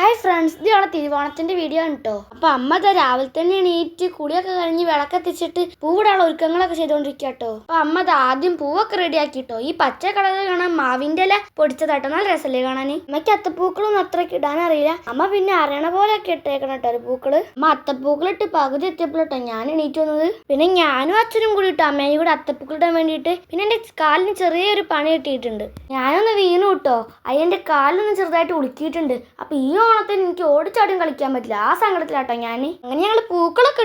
Hi friends ഇത് ഇവിടെ തിരുവോണത്തിന്റെ video കേട്ടോ അപ്പൊ അമ്മ ഇതാ രാവിലെ തന്നെ എണീറ്റ് കുളിയൊക്കെ കഴിഞ്ഞ് വിളക്കെത്തിച്ചിട്ട് പൂവിടാനുള്ള ഒരുക്കങ്ങളൊക്കെ ചെയ്തുകൊണ്ടിരിക്കുക കേട്ടോ അപ്പൊ അമ്മ ഇത് ആദ്യം പൂവൊക്കെ റെഡി ആക്കിട്ടോ ഈ പച്ച കളർ കാണാൻ മാവിന്റെ ഇല പൊടിച്ചതാട്ടോ. നല്ല രസല്ലേ കാണാൻ അമ്മയ്ക്ക് അത്തപ്പൂക്കളൊന്നും അത്രയ്ക്ക് ഇടാൻ അറിയില്ല. അമ്മ പിന്നെ അറിയണ പോലെയൊക്കെ ഇട്ടേക്കണം കേട്ടോ ഒരു പൂക്കൾ. അമ്മ അത്തപ്പൂക്കളിട്ട് പകുതി എത്തിയപ്പോഴട്ടോ ഞാൻ എണീറ്റ് വന്നത്. പിന്നെ ഞാനും അച്ഛനും കൂടി ഇട്ടോ അമ്മയും കൂടി അത്തപ്പൂക്കൾ ഇടാൻ വേണ്ടിയിട്ട്. പിന്നെ എന്റെ കാലിന് ചെറിയൊരു പണി കിട്ടിയിട്ടുണ്ട്. ഞാനൊന്ന് വീണു കേട്ടോ അയ്യന്റെ കാലിനൊന്ന് ചെറുതായിട്ട് ഉളുക്കിയിട്ടുണ്ട്. അപ്പൊ ഈ ഓണത്തിന് എനിക്ക് ഓടിച്ചാടും കളിക്കാൻ പറ്റില്ല. ആ സങ്കടത്തിലാട്ടോ ഞാൻ അങ്ങനെ ഞങ്ങൾ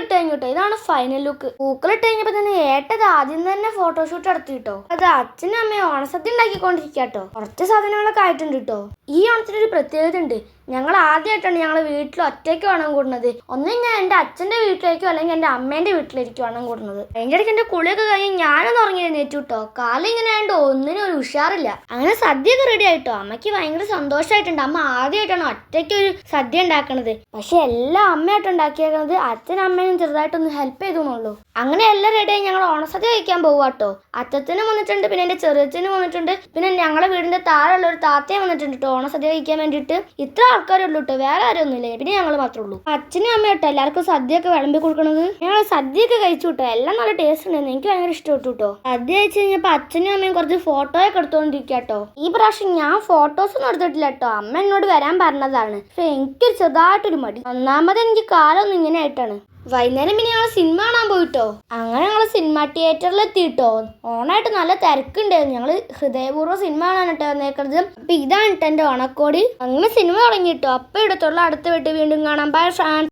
ഇട്ട് കഴിഞ്ഞിട്ടോ ഇതാണ് ഫൈനൽ ലുക്ക് പൂക്കൾ ഇട്ട് കഴിഞ്ഞപ്പോ തന്നെ ഏട്ടത് ആദ്യം തന്നെ ഫോട്ടോഷൂട്ട് നടത്തി കേട്ടോ അത് അച്ഛനും അമ്മയും ഓണസദ്യ ഉണ്ടാക്കിക്കൊണ്ടിരിക്കുക കേട്ടോ കുറച്ച് സാധനങ്ങളൊക്കെ ആയിട്ടുണ്ട് കേട്ടോ ഈ ഓണത്തിന് ഒരു പ്രത്യേകത ഉണ്ട്. ഞങ്ങൾ ആദ്യമായിട്ടാണ് ഞങ്ങൾ വീട്ടിൽ ഒറ്റയ്ക്ക് വേണം കൂടുന്നത്. ഒന്നും ഞാൻ എന്റെ അച്ഛന്റെ വീട്ടിലേക്കോ അല്ലെങ്കിൽ എന്റെ അമ്മേന്റെ വീട്ടിലേക്കോ വേണം കൂടുന്നത്. അതിന്റെ ഇടയ്ക്ക് എന്റെ കുളിയൊക്കെ കഴിഞ്ഞ് ഞാനൊന്ന് ഉറങ്ങി എഴുന്നേറ്റു കേട്ടോ കാലം ഇങ്ങനെ ആയതുകൊണ്ട് ഒന്നിനും ഒരു ഉഷാറില്ല. അങ്ങനെ സദ്യയൊക്കെ റെഡി ആയിട്ടോ. അമ്മയ്ക്ക് ഭയങ്കര സന്തോഷമായിട്ടുണ്ട് അമ്മ ആദ്യമായിട്ടാണ് ഒറ്റയ്ക്ക് ഒരു സദ്യ ഉണ്ടാക്കണത്. പക്ഷെ എല്ലാം അമ്മയായിട്ട് ഉണ്ടാക്കിയേക്കുന്നത് അച്ഛനും അമ്മയും ചെറുതായിട്ടൊന്ന് ഹെൽപ്പ് ചെയ്തുന്നുള്ളൂ. അങ്ങനെ എല്ലാം റെഡിയായി ഞങ്ങൾ ഓണസദ്യ കഴിക്കാൻ പോവാട്ടോ അച്ഛനും വന്നിട്ടുണ്ട് പിന്നെ എന്റെ ചെറുച്ചനും വന്നിട്ടുണ്ട് പിന്നെ ഞങ്ങളുടെ വീടിന്റെ താഴെയുള്ള ഒരു താത്തയും വന്നിട്ടുണ്ട് കേട്ടോ ഓണസദ്യ കഴിക്കാൻ വേണ്ടിയിട്ട്. ഇത്ര ആൾക്കാരുള്ളൂ കേട്ടോ വേറെ ആരും ഒന്നുമില്ല പിന്നെ ഞങ്ങൾ മാത്രമേ ഉള്ളൂ. അച്ഛനും അമ്മയും കേട്ടോ എല്ലാവർക്കും സദ്യയൊക്കെ വിളമ്പി കൊടുക്കണത്. ഞങ്ങൾ സദ്യയൊക്കെ കഴിച്ചു കേട്ടോ എല്ലാം നല്ല ടേസ്റ്റ് ഉണ്ടായിരുന്നു. എനിക്ക് ഭയങ്കര ഇഷ്ടപ്പെട്ടു കേട്ടോ സദ്യ കഴിച്ച് കഴിഞ്ഞപ്പോൾ അച്ഛനും അമ്മയും കുറച്ച് ഫോട്ടോയൊക്കെ എടുത്തുകൊണ്ടിരിക്കുക കേട്ടോ ഈ പ്രാവശ്യം ഞാൻ ഫോട്ടോസ് ഒന്നും എടുത്തിട്ടില്ല കേട്ടോ അമ്മ എന്നോട് വരാൻ പറഞ്ഞതാണ്. പക്ഷെ എനിക്കൊരു ചെറുതായിട്ടൊരു മടി. ഒന്നാമത് എനിക്ക് കാലൊന്നും ഇങ്ങനെ ആയിട്ടാണ്. വൈകുന്നേരം പിന്നെ ഞങ്ങൾ സിനിമ കാണാൻ പോയിട്ടോ. അങ്ങനെ ഞങ്ങൾ സിനിമ തിയേറ്ററിൽ എത്തിയിട്ടോ ഓണായിട്ട് നല്ല തിരക്കുണ്ടായിരുന്നു ഞങ്ങൾ ഹൃദയപൂർവം സിനിമ കാണാൻ കേട്ടോ വന്നേക്കുന്നത് അപ്പൊ ഇതാണ് കേട്ടോ എന്റെ ഓണക്കോടി. അങ്ങനെ സിനിമ തുടങ്ങിയിട്ടോ അപ്പൊ ഇടത്തുള്ള അടുത്ത വീട്ടിൽ വീണ്ടും കാണാം. ബൈ